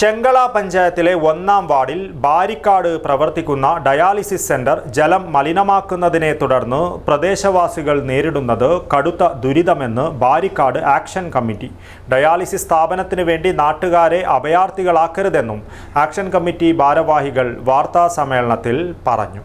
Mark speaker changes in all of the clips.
Speaker 1: ചെങ്കള പഞ്ചായത്തിലെ ഒന്നാം വാർഡിൽ ബാരിക്കാട് പ്രവർത്തിക്കുന്ന ഡയാലിസിസ് സെന്റർ ജലം മലിനമാക്കുന്നതിനെ തുടർന്ന് പ്രദേശവാസികൾ നേരിടുന്നത് കടുത്ത ദുരിതമെന്ന് ബാരിക്കാട് ആക്ഷൻ കമ്മിറ്റി. ഡയാലിസിസ് സ്ഥാപനത്തിന് വേണ്ടി നാട്ടുകാരെ അഭയാർത്ഥികളാക്കരുതെന്നും ആക്ഷൻ കമ്മിറ്റി ഭാരവാഹികൾ വാർത്താ സമ്മേളനത്തിൽ പറഞ്ഞു.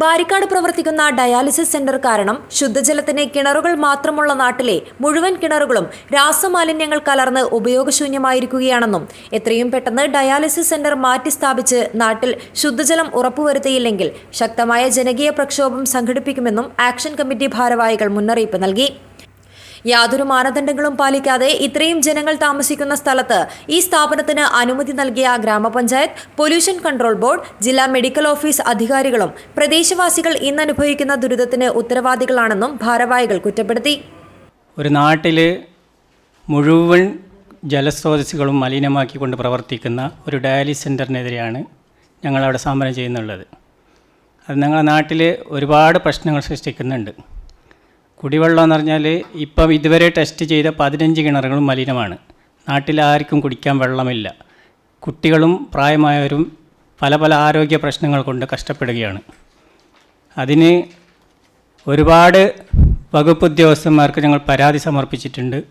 Speaker 2: Barikkad പ്രവർത്തിക്കുന്ന ഡയാലിസിസ് സെന്റർ കാരണം ശുദ്ധജലത്തിന് കിണറുകൾ മാത്രമുള്ള നാട്ടിലെ മുഴുവൻ കിണറുകളും രാസമാലിന്യങ്ങൾ കലർന്ന് ഉപയോഗശൂന്യമായിരിക്കുകയാണെന്നും എത്രയും പെട്ടെന്ന് ഡയാലിസിസ് സെന്റർ മാറ്റി സ്ഥാപിച്ച് നാട്ടിൽ ശുദ്ധജലം ഉറപ്പുവരുത്തിയില്ലെങ്കിൽ ശക്തമായ ജനകീയ പ്രക്ഷോഭം സംഘടിപ്പിക്കുമെന്നും ആക്ഷൻ കമ്മിറ്റി ഭാരവാഹികൾ മുന്നറിയിപ്പ് നൽകി. യാതൊരു മാനദണ്ഡങ്ങളും പാലിക്കാതെ ഇത്രയും ജനങ്ങൾ താമസിക്കുന്ന സ്ഥലത്ത് ഈ സ്ഥാപനത്തിന് അനുമതി നൽകിയ ഗ്രാമപഞ്ചായത്ത് പൊല്യൂഷൻ കൺട്രോൾ ബോർഡ് ജില്ലാ മെഡിക്കൽ ഓഫീസ് അധികാരികളും പ്രദേശവാസികൾ ഇന്നനുഭവിക്കുന്ന ദുരിതത്തിന് ഉത്തരവാദികളാണെന്നും ഭാരവാഹികൾ കുറ്റപ്പെടുത്തി.
Speaker 3: ഒരു നാട്ടിൽ മുഴുവൻ ജലസ്രോതസ്സുകളും മലിനമാക്കിക്കൊണ്ട് പ്രവർത്തിക്കുന്ന ഒരു ഡയാലിസ് സെന്ററിനെതിരെയാണ് ഞങ്ങളവിടെ സമരം ചെയ്യുന്നുള്ളത്. അത് ഞങ്ങളുടെ നാട്ടിൽ ഒരുപാട് പ്രശ്നങ്ങൾ സൃഷ്ടിക്കുന്നുണ്ട്. കുടിവെള്ളം എന്ന് പറഞ്ഞാൽ ഇപ്പം ഇതുവരെ ടെസ്റ്റ് ചെയ്ത പതിനഞ്ച് കിണറുകളും മലിനമാണ്. നാട്ടിൽ ആർക്കും കുടിക്കാൻ വെള്ളമില്ല. കുട്ടികളും പ്രായമായവരും പല പല ആരോഗ്യ പ്രശ്നങ്ങൾ കൊണ്ട് കഷ്ടപ്പെടുകയാണ്. അതിന് ഒരുപാട് വകുപ്പ് ഉദ്യോഗസ്ഥന്മാർക്ക് ഞങ്ങൾ പരാതി സമർപ്പിച്ചിട്ടുണ്ട്.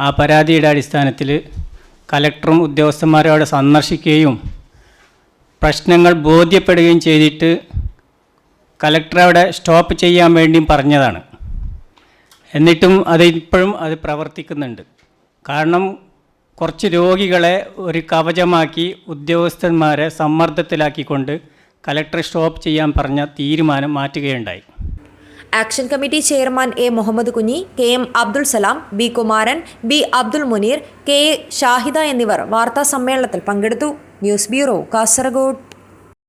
Speaker 3: ആ പരാതിയുടെ അടിസ്ഥാനത്തിൽ കലക്ടറും ഉദ്യോഗസ്ഥന്മാരും അവിടെ സന്ദർശിക്കുകയും പ്രശ്നങ്ങൾ ബോധ്യപ്പെടുകയും ചെയ്തിട്ട് കലക്ടർ അവിടെ സ്റ്റോപ്പ് ചെയ്യാൻ വേണ്ടിയും പറഞ്ഞതാണ്. എന്നിട്ടും അത് ഇപ്പോഴും അത് പ്രവർത്തിക്കുന്നുണ്ട്. കാരണം കുറച്ച് രോഗികളെ ഒരു കവചമാക്കി ഉദ്യോഗസ്ഥന്മാരെ സമ്മർദ്ദത്തിലാക്കിക്കൊണ്ട് കലക്ടർ സ്റ്റോപ്പ് ചെയ്യാൻ പറഞ്ഞ തീരുമാനം മാറ്റുകയുണ്ടായി.
Speaker 2: Action committee chairman A Muhammad Kunhi K M Abdul Salam B Kumaran B Abdul Muneer K Shahida എന്നിവർ വാർത്താ സമ്മേളനത്തിൽ പങ്കെടുത്തു. News bureau Kasaragod.